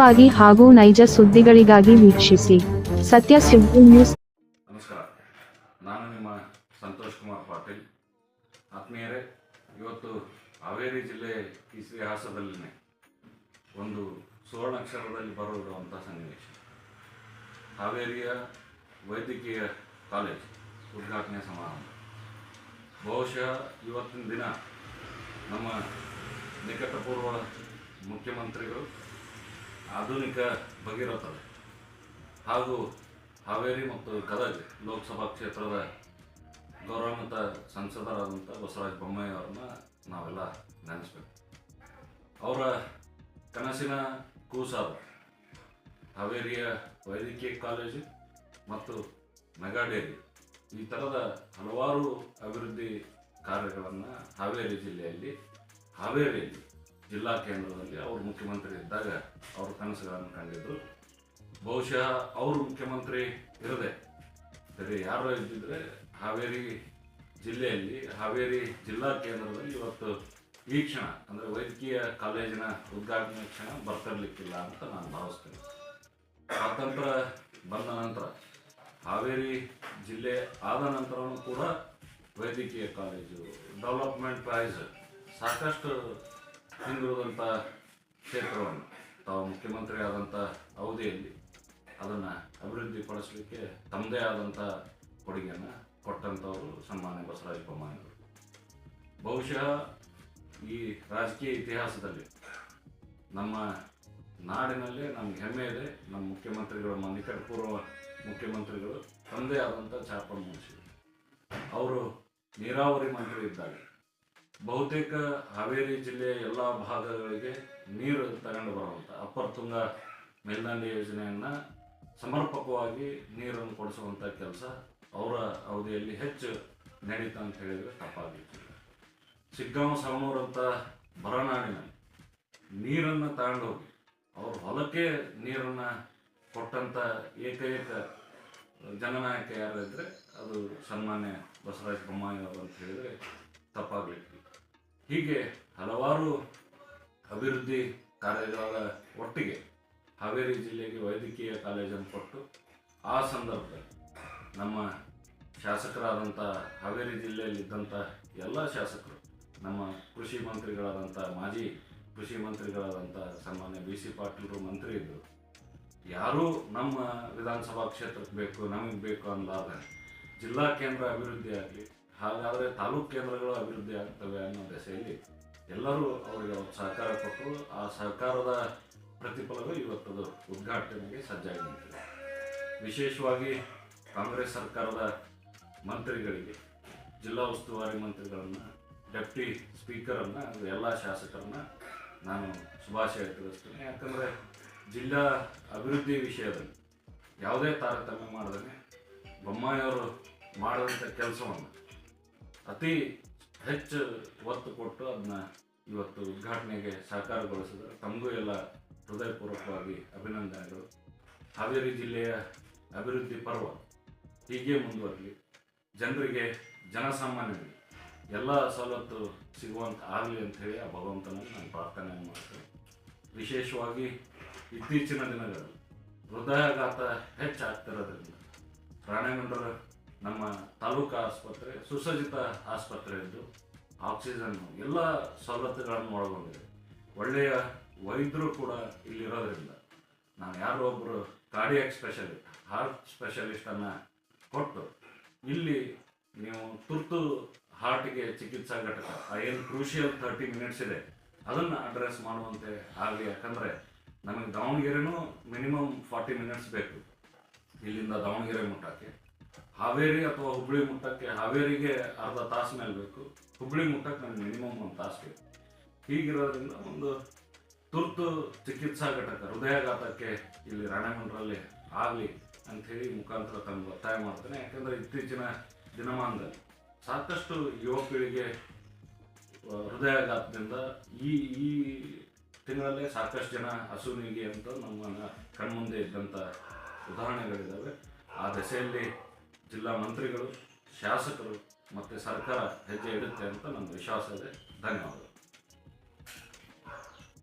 ವಾಗಿ ಹಾಗೂ ನೈಜ ಸುದ್ದಿಗಳಿಗಾಗಿ ವೀಕ್ಷಿಸಿ. ಸತ್ಯ ಸುದ್ದಿ ನ್ಯೂಸ್. ನಮಸ್ಕಾರ. ನಾನು ನಿಮ್ಮ ಸಂತೋಷ್ ಕುಮಾರ್ ಪಾಟೀಲ್. ಆತ್ಮೀಯರೇ, ಇವತ್ತು ಹಾವೇರಿ ಜಿಲ್ಲೆ ಇತಿಹಾಸದಲ್ಲಿನೇ ಒಂದು ಸುವರ್ಣಾಕ್ಷರದಲ್ಲಿ ಬರುವಂಥ ಸನ್ನಿವೇಶ. ಹಾವೇರಿಯ ವೈದ್ಯಕೀಯ ಕಾಲೇಜ್ ಉದ್ಘಾಟನೆ ಸಮಾರಂಭ. ಬಹುಶಃ ಇವತ್ತಿನ ದಿನ ನಮ್ಮ ನಿಕಟಪೂರ್ವ ಮುಖ್ಯಮಂತ್ರಿಗಳು ಆಧುನಿಕ ಭಗೀರಥರು ಹಾಗೂ ಹಾವೇರಿ ಮತ್ತು ಗದಗ ಲೋಕಸಭಾ ಕ್ಷೇತ್ರದ ಗೌರವಾನ್ವಿತ ಸಂಸದರಾದಂಥ ಬಸವರಾಜ ಬೊಮ್ಮಾಯಿ ಅವ್ರನ್ನ ನಾವೆಲ್ಲ ನೆನೆಸ್ಬೇಕು. ಅವರ ಕನಸಿನ ಕೂಸಾದ ಹಾವೇರಿಯ ವೈದ್ಯಕೀಯ ಕಾಲೇಜು ಮತ್ತು ಮೆಗಾ ಡೇರಿ ಈ ಥರದ ಹಲವಾರು ಅಭಿವೃದ್ಧಿ ಕಾರ್ಯಗಳನ್ನು ಹಾವೇರಿ ಜಿಲ್ಲೆಯಲ್ಲಿ ಹಾವೇರಿಯಲ್ಲಿ ಜಿಲ್ಲಾ ಕೇಂದ್ರದಲ್ಲಿ ಅವರು ಮುಖ್ಯಮಂತ್ರಿ ಇದ್ದಾಗ ಅವರು ಕನಸುಗಳನ್ನು ಕಂಡಿದ್ದರು ಬಹುಶಃ ಅವರು ಮುಖ್ಯಮಂತ್ರಿ ಇರದೆ, ಬೇರೆ ಯಾರೋ ಇದ್ದಿದ್ರೆ ಹಾವೇರಿ ಜಿಲ್ಲೆಯಲ್ಲಿ, ಹಾವೇರಿ ಜಿಲ್ಲಾ ಕೇಂದ್ರದಲ್ಲಿ ಇವತ್ತು ಈ ಕ್ಷಣ ಅಂದರೆ ವೈದ್ಯಕೀಯ ಕಾಲೇಜಿನ ಉದ್ಘಾಟನೆ ಕ್ಷಣ ಬರ್ತಿರ್ಲಿಕ್ಕಿಲ್ಲ ಅಂತ ನಾನು ಭಾವಿಸ್ತೇನೆ. ಸ್ವಾತಂತ್ರ್ಯ ಬಂದ ನಂತರ, ಹಾವೇರಿ ಜಿಲ್ಲೆ ಆದ ನಂತರವೂ ಕೂಡ ವೈದ್ಯಕೀಯ ಕಾಲೇಜು, ಡೆವಲಪ್ಮೆಂಟ್ ಪ್ರೈಸ್ ಸಾಕಷ್ಟು ಹಿಂದುಳಿದಂಥ ಕ್ಷೇತ್ರವನ್ನು, ತಾವು ಮುಖ್ಯಮಂತ್ರಿ ಆದಂಥ ಅವಧಿಯಲ್ಲಿ ಅದನ್ನು ಅಭಿವೃದ್ಧಿಪಡಿಸಲಿಕ್ಕೆ ತಮ್ಮದೇ ಆದಂಥ ಕೊಡುಗೆಯನ್ನು ಕೊಟ್ಟಂಥವರು ಸನ್ಮಾನ್ಯ ಬಸವರಾಜ ಬೊಮ್ಮಾಯಿಯವರು ಬಹುಶಃ ಈ ರಾಜಕೀಯ ಇತಿಹಾಸದಲ್ಲಿ ನಮ್ಮ ನಾಡಿನಲ್ಲೇ ನಮ್ಗೆ ಹೆಮ್ಮೆ ಇದೆ, ನಮ್ಮ ಮುಖ್ಯಮಂತ್ರಿಗಳು ನಮ್ಮ ನಿಕಟಪೂರ್ವ ಮುಖ್ಯಮಂತ್ರಿಗಳು ತಮ್ಮದೇ ಆದಂಥ ಚಾಪನ್ ಮುಗಿಸಿದರು ಅವರು ನೀರಾವರಿ ಮಂತ್ರಿ ಇದ್ದಾಗ ಬಹುತೇಕ ಹಾವೇರಿ ಜಿಲ್ಲೆಯ ಎಲ್ಲ ಭಾಗಗಳಿಗೆ ನೀರು ತಗೊಂಡು ಬರುವಂಥ ಅಪ್ಪರ್ ತುಂಗ ಮೇಲ್ದಂಡೆ ಯೋಜನೆಯನ್ನು ಸಮರ್ಪಕವಾಗಿ ನೀರನ್ನು ಕೊಡಿಸುವಂಥ ಕೆಲಸ ಅವರ ಅವಧಿಯಲ್ಲಿ ಹೆಚ್ಚು ನಡೀತಾ ಅಂತ ಹೇಳಿದರೆ ತಪ್ಪಾಗಿತ್ತು. ಸಿಗ್ಗಾಂವ ಸವಣೂರಂಥ ಬರನಾಡಿನಲ್ಲಿ ನೀರನ್ನು ತಗೊಂಡು ಅವ್ರ ಹೊಲಕ್ಕೆ ನೀರನ್ನು ಕೊಟ್ಟಂಥ ಏಕೈಕ ಜನನಾಯಕ ಯಾರಿದ್ರೆ ಅದು ಸನ್ಮಾನ್ಯ ಬಸವರಾಜ ಬೊಮ್ಮಾಯಿ ಅವರು ಅಂತ ಹೇಳಿದರೆ ತಪ್ಪಾಗಲಿಕ್ಕೆ ಹೀಗೆ ಹಲವಾರು ಅಭಿವೃದ್ಧಿ ಕಾರ್ಯಗಳ ಒಟ್ಟಿಗೆ ಹಾವೇರಿ ಜಿಲ್ಲೆಗೆ ವೈದ್ಯಕೀಯ ಕಾಲೇಜನ್ನು ಕೊಟ್ಟು ಆ ಸಂದರ್ಭದಲ್ಲಿ ನಮ್ಮ ಶಾಸಕರಾದಂಥ ಹಾವೇರಿ ಜಿಲ್ಲೆಯಲ್ಲಿದ್ದಂಥ ಎಲ್ಲ ಶಾಸಕರು, ನಮ್ಮ ಕೃಷಿ ಮಂತ್ರಿಗಳಾದಂಥ, ಮಾಜಿ ಕೃಷಿ ಮಂತ್ರಿಗಳಾದಂಥ ಸನ್ಮಾನ್ಯ ಬಿ ಸಿ ಪಾಟೀಲರು ಮಂತ್ರಿ ಇದ್ದರು ಯಾರೂ ನಮ್ಮ ವಿಧಾನಸಭಾ ಕ್ಷೇತ್ರಕ್ಕೆ ಬೇಕು, ನಮಗೆ ಬೇಕು ಅಂದಾಗ ಜಿಲ್ಲಾ ಕೇಂದ್ರ ಅಭಿವೃದ್ಧಿ ಆಗಲಿ ಹಾಗಾದರೆ ತಾಲೂಕು ಕೇಂದ್ರಗಳು ಅಭಿವೃದ್ಧಿ ಆಗ್ತವೆ ಅನ್ನೋ ದೆಸೆಯಲ್ಲಿ ಎಲ್ಲರೂ ಅವರಿಗೆ ಒಂದು ಸಹಕಾರ ಕೊಟ್ಟರು ಆ ಸಹಕಾರದ ಪ್ರತಿಫಲವೇ ಇವತ್ತದು ಉದ್ಘಾಟನೆಗೆ ಸಜ್ಜಾಗಿ ನಿಂತಿದೆ ವಿಶೇಷವಾಗಿ ಕಾಂಗ್ರೆಸ್ ಸರ್ಕಾರದ ಮಂತ್ರಿಗಳಿಗೆ, ಜಿಲ್ಲಾ ಉಸ್ತುವಾರಿ ಮಂತ್ರಿಗಳನ್ನು, ಡೆಪ್ಟಿ ಸ್ಪೀಕರನ್ನು, ಎಲ್ಲ ಶಾಸಕರನ್ನ ನಾನು ಶುಭಾಶಯ ತಿಳಿಸ್ತೇನೆ. ಯಾಕಂದರೆ ಜಿಲ್ಲಾ ಅಭಿವೃದ್ಧಿ ವಿಷಯದಲ್ಲಿ ಯಾವುದೇ ತಾರತಮ್ಯ ಮಾಡದೇ ಬೊಮ್ಮಾಯಿಯವರು ಮಾಡಿದಂಥ ಕೆಲಸವನ್ನು ಅತಿ ಹೆಚ್ಚು ಒತ್ತು ಕೊಟ್ಟು ಅದನ್ನ ಇವತ್ತು ಉದ್ಘಾಟನೆಗೆ ಸಹಕಾರಗೊಳಿಸಿದ್ರು. ತಮಗೂ ಎಲ್ಲ ಹೃದಯಪೂರ್ವಕವಾಗಿ ಅಭಿನಂದನೆಗಳು. ಹಾವೇರಿ ಜಿಲ್ಲೆಯ ಅಭಿವೃದ್ಧಿ ಪರ್ವ ಹೀಗೆ ಮುಂದುವರಲಿ. ಜನರಿಗೆ ಜನಸಾಮಾನ್ಯರಿಗೆ ಎಲ್ಲ ಸವಲತ್ತು ಸಿಗುವಂತ ಆಗಲಿ ಅಂತ ಹೇಳಿ ಆ ಭಗವಂತನಲ್ಲಿ ನಾನು ಪ್ರಾರ್ಥನೆ ಮಾಡ್ತೇನೆ. ವಿಶೇಷವಾಗಿ ಇತ್ತೀಚಿನ ದಿನಗಳಲ್ಲಿ ಹೃದಯಾಘಾತ ಹೆಚ್ಚಾಗ್ತಿರೋದ್ರಿಂದ ರಾಣೆಬೆನ್ನೂರು ನಮ್ಮ ತಾಲೂಕು ಆಸ್ಪತ್ರೆ, ಸುಸಜ್ಜಿತ ಆಸ್ಪತ್ರೆ ಇದ್ದು ಆಕ್ಸಿಜನ್, ಎಲ್ಲ ಸವಲತ್ತುಗಳನ್ನು ಒಳಗೊಂಡಿದೆ. ಒಳ್ಳೆಯ ವೈದ್ಯರು ಕೂಡ ಇಲ್ಲಿರೋದ್ರಿಂದ ನಾನು ಯಾರೋ ಒಬ್ಬರು ಕಾರ್ಡಿಯಾಕ್ ಸ್ಪೆಷಲಿಸ್ಟ್ ಹಾರ್ಟ್ ಸ್ಪೆಷಲಿಸ್ಟನ್ನು ಕೊಟ್ಟು ಇಲ್ಲಿ ನೀವು ತುರ್ತು ಹಾರ್ಟಿಗೆ ಚಿಕಿತ್ಸಾ ಘಟಕ ಏನು ಕ್ರೂಷಿಯಲ್ ತರ್ಟಿ ಮಿನಿಟ್ಸ್ ಇದೆ, ಅದನ್ನು ಅಡ್ರೆಸ್ ಮಾಡುವಂತೆ ಆಗಲಿ, ಯಾಕಂದರೆ ನಮಗೆ ದಾವಣಗೆರೆನೂ ಮಿನಿಮಮ್ ಫಾರ್ಟಿ ಮಿನಿಟ್ಸ್ ಬೇಕು. ಇಲ್ಲಿಂದ ದಾವಣಗೆರೆ ಮುಟ್ಟಕ್ಕೆ ಹಾವೇರಿ ಅಥವಾ ಹುಬ್ಳಿ ಮುಟ್ಟಕ್ಕೆ ಹಾವೇರಿಗೆ ಅರ್ಧ ತಾಸು ಮೇಲೆ ಬೇಕು. ಹುಬ್ಳಿ ಮುಟ್ಟಕ್ಕೆ ನನಗೆ ಮಿನಿಮಮ್ ಒಂದು ತಾಸು ಬೇಕು. ಹೀಗಿರೋದ್ರಿಂದ ಒಂದು ತುರ್ತು ಚಿಕಿತ್ಸಾ ಘಟಕ ಹೃದಯಾಘಾತಕ್ಕೆ ಇಲ್ಲಿ ರಾಣೆಮಂಡ್ರಲ್ಲಿ ಆಗಲಿ ಅಂಥೇಳಿ ಮುಖಾಂತರ ತಂದು ಒತ್ತಾಯ ಮಾಡ್ತೇನೆ. ಯಾಕಂದರೆ ಇತ್ತೀಚಿನ ದಿನಮಾನದಲ್ಲಿ ಸಾಕಷ್ಟು ಯುವ ಪೀಳಿಗೆ ಆ, ಹೃದಯಾಘಾತದಿಂದ ಈ ಈ ತಿಂಗಳಲ್ಲೇ ಸಾಕಷ್ಟು ಜನ ಹಸುವಿಗೆ ಅಂತ ನಮ್ಮ ಕಣ್ಮುಂದೆ ಇದ್ದಂಥ ಉದಾಹರಣೆಗಳಿದ್ದಾವೆ ಆ ದೆಸೆಯಲ್ಲಿ ಜಿಲ್ಲಾ ಮಂತ್ರಿಗಳು ಶಾಸಕರು ಮತ್ತು ಸರ್ಕಾರ ಹೆಜ್ಜೆ ಇಡುತ್ತೆ ಅಂತ ನನ್ನ ವಿಶ್ವಾಸ ಇದೆ. ಧನ್ಯವಾದಗಳು.